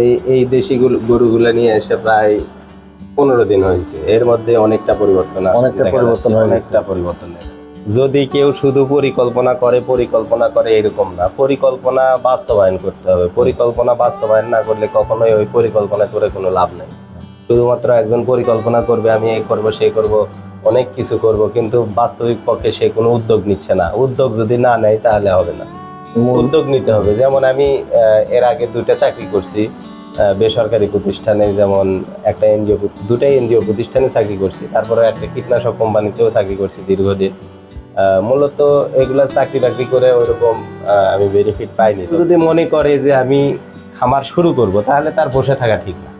এই এই দেশি গরুগুলো নিয়ে এসে প্রায় পনেরো দিন হয়েছে। এর মধ্যে অনেকটা পরিবর্তন অনেকটা পরিবর্তন। অনেকটা পরিবর্তন যদি কেউ শুধু পরিকল্পনা করে পরিকল্পনা করে এরকম না। পরিকল্পনা বাস্তবায়ন করতে হবে। পরিকল্পনা বাস্তবায়ন না করলে কখনোই ওই পরিকল্পনা করে কোনো লাভ নেই। শুধুমাত্র একজন পরিকল্পনা করবে আমি এই করব সেই করব অনেক কিছু করব কিন্তু বাস্তবিক পক্ষে সে কোনো উদ্যোগ নিচ্ছে না। উদ্যোগ যদি না নেয় তাহলে হবে না। উদ্যোগ নিতে হবে। যেমন আমি এর আগে দুইটা চাকরি করছি বেসরকারি প্রতিষ্ঠানে যেমন একটা এনজিও দুটাই এনজিও প্রতিষ্ঠানে চাকরি করছি। তারপরে একটা কীটনাশক কোম্পানিতেও চাকরি করছি দীর্ঘদিন। মূলত এগুলা চাকরি বাকরি করে ওরকম আহ, আমি বেনিফিট পাইনি। যদি মনে করে যে আমি খামার শুরু করব তাহলে তার বসে থাকা ঠিক না।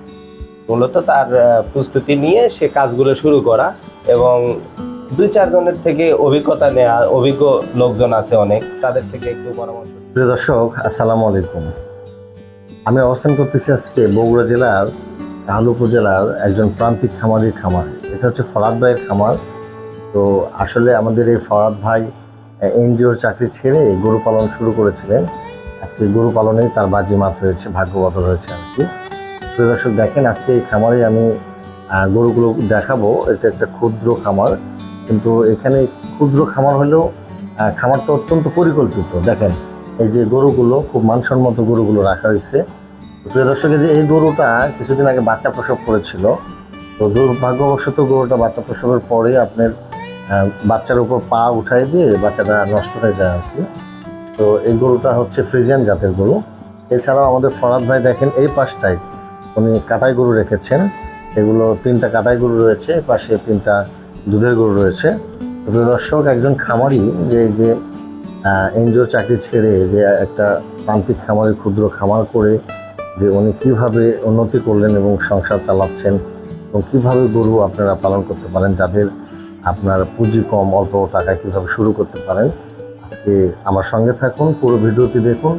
মূলত তার প্রস্তুতি নিয়ে সে কাজগুলো শুরু করা এবং দুই চারজনের থেকে অভিজ্ঞতা নেওয়া অভিজ্ঞ লোকজন আছে অনেক, তাদের থেকে একটু পরামর্শ প্রিয় দর্শক, আসসালামু আলাইকুম। আমি অবস্থান করতেছি আজকে বগুড়া জেলার কাহাল উপজেলার একজন প্রান্তিক খামারের খামার। এটা হচ্ছে ফরাদ ভাইয়ের খামার। তো আসলে আমাদের এই ফরাদ ভাই এনজিওর চাকরি ছেড়ে গরু পালন শুরু করেছিলেন। আজকে গরু পালনেই তার বাজিমাত হয়েছে ভাগ্য বদল হয়েছে আর কি। দর্শক, দেখেন আজকে এই খামারে আমি গরুগুলো দেখাবো। এটা একটা ক্ষুদ্র খামার। কিন্তু এখানে ক্ষুদ্র খামার হলেও খামারটা অত্যন্ত পরিকল্পিত। দেখেন, এই যে গরুগুলো, খুব মানসম্মত গরুগুলো রাখা হয়েছে। প্রিয় দর্শক, এই যে এই গরুটা কিছুদিন আগে বাচ্চা প্রসব করেছিল। তো দুর্ভাগ্যবশত গরুটা বাচ্চা প্রসবের পরে আপনার বাচ্চার উপর পা উঠাই দিয়ে বাচ্চাটা নষ্ট হয়ে যায় আর কি। তো এই গরুটা হচ্ছে ফ্রিজিয়ান জাতের গরু। এছাড়াও আমাদের ফরাদ ভাই দেখেন, এই পাশটায় উনি কাটাই গরু রেখেছেন। এগুলো তিনটা কাটাই গরু রয়েছে পাশে তিনটা দুধের গরু রয়েছে। তো প্রিয় দর্শক, একজন খামারি যে যে এনজিও চাকরি ছেড়ে যে, একটা প্রান্তিক খামারে, ক্ষুদ্র খামার করে যে, উনি কীভাবে উন্নতি করলেন এবং সংসার চালাচ্ছেন এবং কীভাবে গরু আপনারা পালন করতে পারেন, যাদের আপনার পুঁজি কম, অল্প টাকায় কীভাবে শুরু করতে পারেন, আজকে আমার সঙ্গে থাকুন, পুরো ভিডিওটি দেখুন।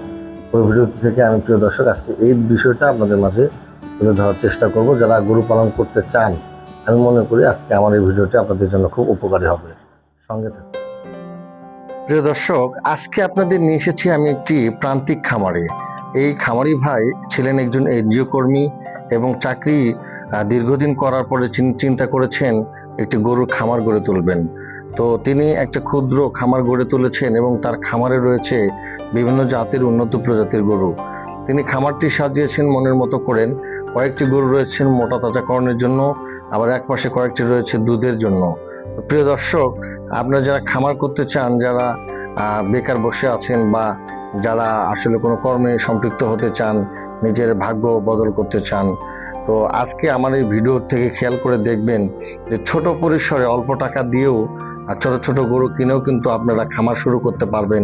পুরো ভিডিওটি থেকে আমি, প্রিয় দর্শক, আজকে এই বিষয়টা আপনাদের মাঝে তুলে ধরার চেষ্টা করব। যারা গরু পালন করতে চান আমি মনে করি আজকে আমার এই ভিডিওটি আপনাদের জন্য খুব উপকারী হবে। সঙ্গে থাকুন। প্রিয় দর্শক, আজকে আপনাদের নিয়ে এসেছি আমি একটি প্রান্তিক খামারে। এই খামারি ভাই ছিলেন একজন এনজিও কর্মী এবং চাকরি দীর্ঘদিন করার পরে চিন- চিন্তা করেছেন একটি গরুর খামার গড়ে তুলবেন। তো তিনি একটা ক্ষুদ্র খামার গড়ে তুলেছেন এবং তার খামারে রয়েছে বিভিন্ন জাতের উন্নত প্রজাতির গরু। তিনি খামারটি সাজিয়েছেন মনের মতো করেন। কয়েকটি গরু রয়েছেন মোটা তাজাকরণের জন্য, আবার এক পাশে কয়েকটি রয়েছে দুধের জন্য। প্রিয় দর্শক, আপনারা যারা খামার করতে চান, যারা বেকার বসে আছেন বা যারা আসলে কোনো কর্মে সম্পৃক্ত হতে চান, নিজের ভাগ্য বদল করতে চান, তো আজকে আমার এই ভিডিও থেকে খেয়াল করে দেখবেন যে ছোট পরিসরে অল্প টাকা দিয়েও আর ছোট ছোট গরু কিনেও কিন্তু আপনারা খামার শুরু করতে পারবেন।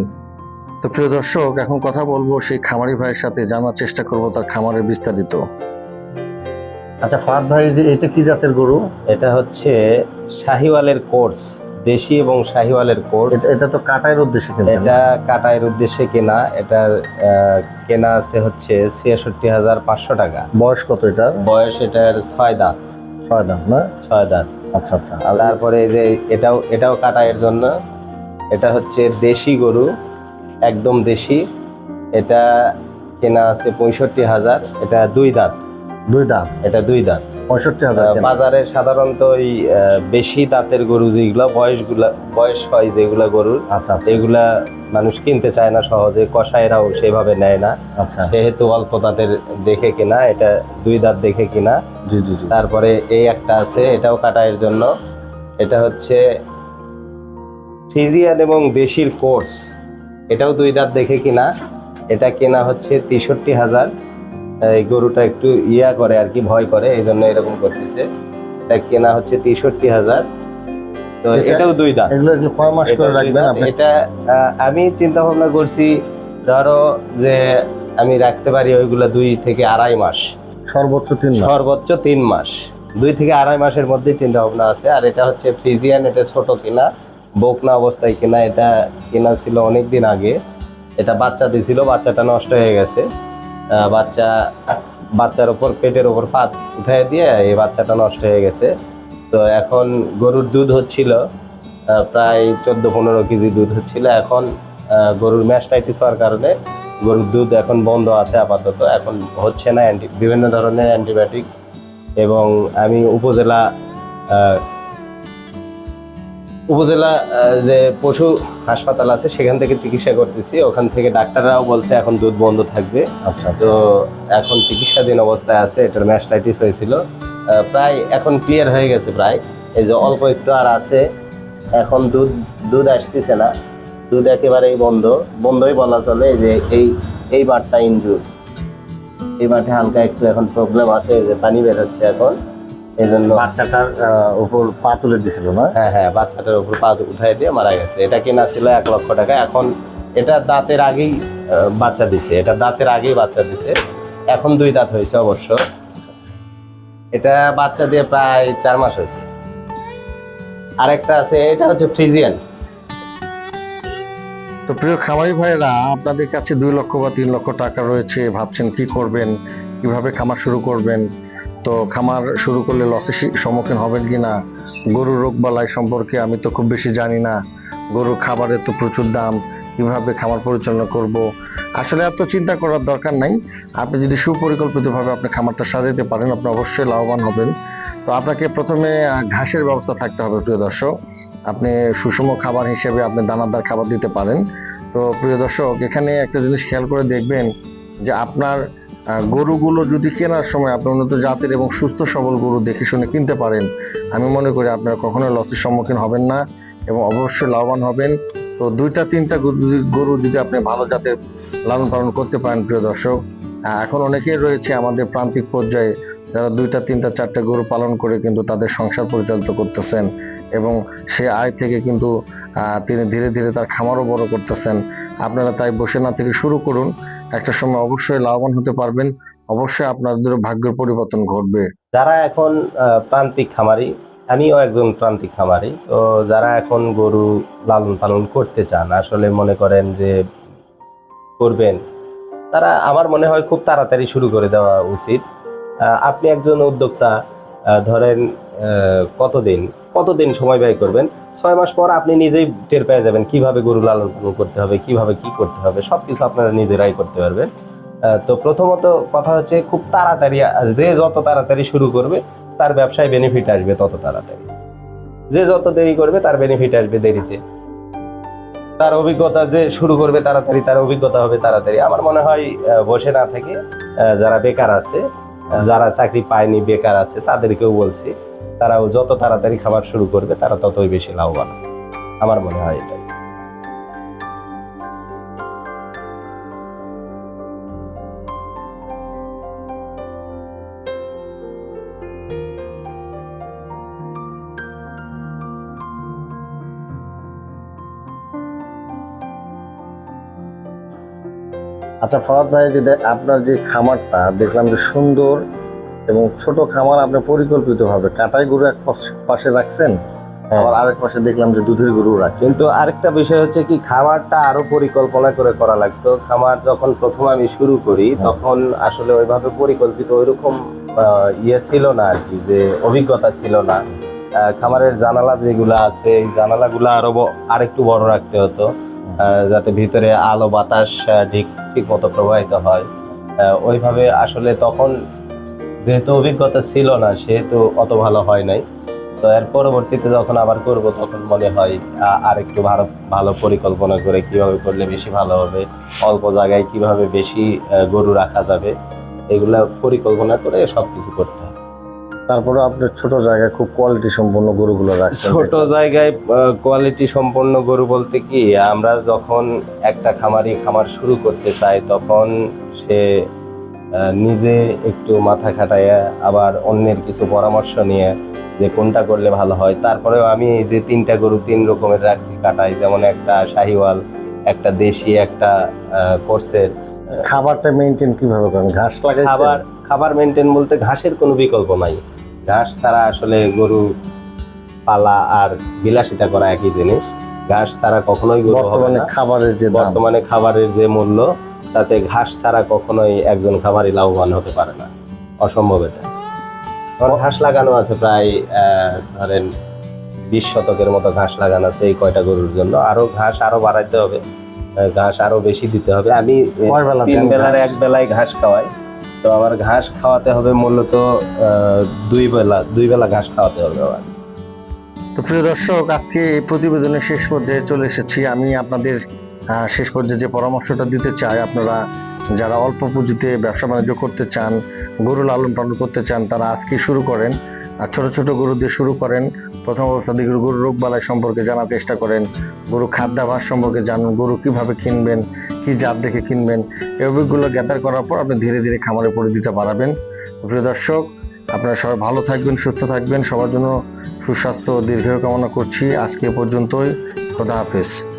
তো প্রিয় দর্শক এখন কথা বলব সেই খামারি ভাইয়ের সাথে জানার চেষ্টা করব তার খামারের বিস্তারিত। আচ্ছা ফাদ ভাই যে এটা কি জাতের গরু? এটা হচ্ছে শাহিওয়ালের কোর্স দেশি এবং শাহিওয়ালের কোর্স। এটা- এটা তো কাটাইয়ের উদ্দেশ্যে কিনছেন এটা কাটাইয়ের উদ্দেশ্যে কেনা। এটার কেনা আছে হচ্ছে ছিয়াষট্টি হাজার পাঁচশো টাকা। বয়স কত এটার? বয়স এটার ছয় দাঁত। ছয় দাম না? ছয় দাঁত। আচ্ছা আচ্ছা। আর তারপরে এই যে এটাও এটাও কাটাইয়ের জন্য। এটা হচ্ছে দেশি গরু। একদম দেশি। এটা কেনা আছে পঁয়ষট্টি হাজার। এটা দুই দাঁত। দুই দাঁত? এটা দুই দাঁত। পঁয়ষট্টি হাজার বাজারে সাধারণত ওই বেশি দাঁতের গরু যেগুলো বয়সগুলা বয়স হয় যেগুলা গরুর আচ্ছা আচ্ছা। এগুলা মানুষ কিনতে চায় না সহজে কষাইরাও সেভাবে নেয় না। আচ্ছা। সেহেতু অল্প দাঁতের দেখে কিনা এটা দুই দাঁত দেখে কিনা। জি জি জি। তারপরে এই একটা আছে এটাও কাটায়ের জন্য। এটা হচ্ছে ফিজিয়ান এবং দেশির কোর্স। এটাও দুই দাঁত দেখে কিনা। এটা কেনা হচ্ছে তেষট্টি হাজার। এই গরুটা একটু ইয়া করে আর কি ভয় করে এই জন্য এরকম করতেছে। এটা কেনা হচ্ছে তেষট্টি হাজার। তো এটাও দুই দাঁত। এগুলো কয় মাস করে রাখবেন এটা আমি চিন্তা ভাবনা করছি ধরো যে আমি রাখতে পারি ওইগুলা দুই থেকে আড়াই মাস। সর্বোচ্চ তিন সর্বোচ্চ তিন মাস। দুই থেকে আড়াই মাসের মধ্যে চিন্তা ভাবনা আছে আর এটা হচ্ছে ফ্রিজিয়ান এটা ছোট কিনা। বোকনা অবস্থায় কিনা, এটা কেনা ছিল অনেক দিন আগে। এটা বাচ্চা দিছিল বাচ্চাটা নষ্ট হয়ে গেছে। বাচ্চা, বাচ্চার ওপর পেটের ওপর পাত উঠাই দিয়ে এই বাচ্চাটা নষ্ট হয়ে গেছে। তো এখন গরুর দুধ হচ্ছিল প্রায় চোদ্দ পনেরো কেজি দুধ হচ্ছিল। এখন গরুর ম্যাস্টাইটিস হওয়ার কারণে গরুর দুধ এখন বন্ধ আছে আপাতত। এখন হচ্ছে না অ্যান্টি বিভিন্ন ধরনের অ্যান্টিবায়োটিক এবং আমি উপজেলা উপজেলা যে পশু হাসপাতাল আছে সেখান থেকে চিকিৎসা করতেছি। ওখান থেকে ডাক্তাররাও বলছে এখন দুধ বন্ধ থাকবে। আচ্ছা আচ্ছা। তো এখন চিকিৎসাধীন অবস্থায় আছে এটার ম্যাস্টাইটিস হয়েছিল। প্রায় এখন ক্লিয়ার হয়ে গেছে প্রায়। এই যে অল্প একটু আর আছে এখন দুধ দুধ আসতেছে না। দুধ একেবারেই বন্ধ। বন্ধই বলা চলে যে এই এই বারটা ইনজুর এই মাঠে হালকা একটু এখন প্রবলেম আছে যে পানি বের হচ্ছে এখন। এই জন্য বাচ্চাটার উপর পা তুলে দিছিল না? হ্যাঁ হ্যাঁ বাচ্চাটার উপর পা উঠাই দিয়ে মারা গেছে। এটা কেনা ছিল এক লক্ষ টাকা। এখন এটা দাঁতের আগেই বাচ্চা দিছে। এটা দাঁতের আগেই বাচ্চা দিছে। এখন দুই দাঁত হয়েছে অবশ্য। এটা বাচ্চা দিয়ে প্রায় চার মাস হয়েছে। আরেকটা আছে এটা হচ্ছে ফ্রিজিয়ান। তো প্রিয় খামারি ভাইয়েরা আপনাদের কাছে দুই লক্ষ বা তিন লক্ষ টাকা রয়েছে। ভাবছেন কি করবেন? কীভাবে খামার শুরু করবেন? তো খামার শুরু করলে লসের সম্মুখীন হবেন কি না? গরুর রোগ বালাই সম্পর্কে আমি তো খুব বেশি জানি না। গরুর খাবারের তো প্রচুর দাম, কীভাবে খামার পরিচালনা করব? আসলে এত চিন্তা করার দরকার নাই। আপনি যদি সুপরিকল্পিতভাবে আপনি খামারটা সাজাতে পারেন, আপনি অবশ্যই লাভবান হবেন। তো আপনাকে প্রথমে ঘাসের ব্যবস্থা থাকতে হবে, প্রিয় দর্শক। আপনি সুষম খাবার হিসেবে আপনি দানাদার খাবার দিতে পারেন। তো প্রিয় দর্শক, এখানে একটা জিনিস খেয়াল করে দেখবেন যে আপনার গরুগুলো যদি কেনার সময় আপনি উন্নত জাতের এবং সুস্থ সবল গরু দেখে শুনে কিনতে পারেন, আমি মনে করি আপনারা কখনো লসের সম্মুখীন হবেন না এবং অবশ্যই লাভবান হবেন। তো দুইটা, তিনটা গরু যদি- আপনি ভালো জাতের লালন পালন করতে পারেন, প্রিয় দর্শক এখন অনেকেই রয়েছে আমাদের প্রান্তিক পর্যায়ে যারা দুইটা, তিনটা, চারটা গরু পালন করে কিন্তু তাদের সংসার পরিচালিত করতেছেন এবং সে আয় থেকে কিন্তু তিনি ধীরে ধীরে তার খামারও বড় করতেছেন। আপনারা তাই বসে না থেকে শুরু করুন। একটা সময় অবশ্যই লাভবান হতে পারবেন। অবশ্যই আপনাদের ভাগ্যের পরিবর্তন ঘটবে। যারা এখন প্রান্তিক খামারি, আমিও একজন প্রান্তিক খামারি, তো যারা এখন গরু লালন পালন করতে চান, আসলে মনে করেন যে করবেন, তারা আমার মনে হয় খুব তাড়াতাড়ি শুরু করে দেওয়া উচিত। আপনি একজন উদ্যোক্তা ধরেন কতদিন? কতদিন সময় ব্যয় করবেন? ছয় মাস পর আপনি নিজেই টের পেয়ে যাবেন কীভাবে গরু লালন পালন করতে হবে, কীভাবে কি করতে হবে সব কিছু আপনারা নিজেরাই করতে পারবেন। তো প্রথমত কথা হচ্ছে খুব তাড়াতাড়ি যে যত তাড়াতাড়ি শুরু করবে, তার ব্যবসায় বেনিফিট আসবে তত তাড়াতাড়ি। যে যত দেরি করবে, তার বেনিফিট আসবে দেরিতে। তার অভিজ্ঞতা যে শুরু করবে তাড়াতাড়ি, তার অভিজ্ঞতা হবে তাড়াতাড়ি। আমার মনে হয় বসে না থেকে যারা বেকার আছে যারা চাকরি পায়নি, বেকার আছে, তাদেরকেও বলছি, তারাও যত তাড়াতাড়ি খাবার শুরু করবে, তারা ততই বেশি লাভবান আমার মনে হয় এটাই। আচ্ছা ফরাদ ভাই যে আপনার যে খামারটা দেখলাম যে সুন্দর এবং ছোট খামার আপনি পরিকল্পিতভাবে কাটাই গরু এক পাশ- পাশে রাখছেন হ্যাঁ। আবার আরেক পাশে দেখলাম যে দুধের গরু রাখছেন। কিন্তু আরেকটা বিষয় হচ্ছে কি খামারটা আরও পরিকল্পনা করে করা লাগতো। খামার যখন প্রথম আমি শুরু করি তখন আসলে ওইভাবে পরিকল্পিত ওইরকম ইয়ে ছিল না আর কি যে অভিজ্ঞতা ছিল না। খামারের জানালা যেগুলো আছে এই জানালাগুলো আরও আরেকটু বড় রাখতে হতো। যাতে ভিতরে আলো বাতাস ঠিক ঠিক মতো প্রবাহিত হয়। ওইভাবে আসলে তখন যেহেতু অভিজ্ঞতা ছিল না, সেহেতু অত ভালো হয় নাই। তো এর পরবর্তীতে যখন আবার করব, তখন মনে হয় আর একটু ভালো ভালো পরিকল্পনা করে কীভাবে করলে বেশি ভালো হবে, অল্প জায়গায় কীভাবে বেশি গরু রাখা যাবে, এগুলা পরিকল্পনা করে সবকিছু করতে হবে তারপরে আপনি ছোট জায়গায় খুব কোয়ালিটি সম্পন্ন গরুগুলো রাখছেন। ছোট জায়গায় কোয়ালিটি সম্পন্ন গরু বলতে কি আমরা যখন একটা খামারি খামার শুরু করতে চাই তখন সে নিজে একটু মাথা খাটাইয়া আবার অন্যের কিছু পরামর্শ নিয়ে যে কোনটা করলে ভালো হয়। তারপরেও আমি এই যে তিনটা গরু তিন রকমের রাখছি কাটাই। যেমন একটা শাহিওয়াল একটা দেশি একটা কোর্সের। খাবারটা মেনটেন কীভাবে করেন? ঘাস লাগাই খাবার খাবার মেনটেন বলতে ঘাসের কোনো বিকল্প নাই। ঘাস ছাড়া আসলে গরু পালা আর বিলাসিতা করা একই জিনিস। ঘাস ছাড়া কখনোই গরু বর্তমানে খাবারের যে বর্তমানে খাবারের যে মূল্য তাতে ঘাস ছাড়া কখনোই একজন খামারি লাভবান হতে পারে না। অসম্ভব এটা। ঘাস লাগানো আছে প্রায় আহ, ধরেন বিশ শতকের মতো ঘাস লাগানো আছে এই কয়টা গরুর জন্য। আরও ঘাস আরও বাড়াইতে হবে ঘাস আরও বেশি দিতে হবে। আমি তিন বেলার এক বেলায় ঘাস খাওয়াই। তো আমার ঘাস খাওয়াতে হবে মূলত দুই বেলা দুই বেলা ঘাস খাওয়াতে হবে আমার তো প্রিয় দর্শক, আজকে এই প্রতিবেদনের শেষ পর্যায়ে চলে এসেছি। আমি আপনাদের শেষ পর্যায়ে যে পরামর্শটা দিতে চাই, আপনারা যারা অল্প পুঁজিতে ব্যবসা বাণিজ্য করতে চান গরু লালন পালন করতে চান, তারা আজকে শুরু করেন। আর ছোট ছোট গরু দিয়ে শুরু করেন। প্রথম অবস্থা থেকে গরু রোগ বালাই সম্পর্কে জানার চেষ্টা করেন। গরু খাদ্যাভাস সম্পর্কে জানুন। গরু কীভাবে কিনবেন, কি জাত দেখে কিনবেন, এই অভিজ্ঞগুলো গ্যাদার করার পর আপনি ধীরে ধীরে খামারের পরিধিটা বাড়াবেন। প্রিয় দর্শক, আপনারা সবাই ভালো থাকবেন, সুস্থ থাকবেন। সবার জন্য সুস্বাস্থ্য ও দীর্ঘায়ু কামনা করছি। আজকে পর্যন্তই। খোদা হাফেজ।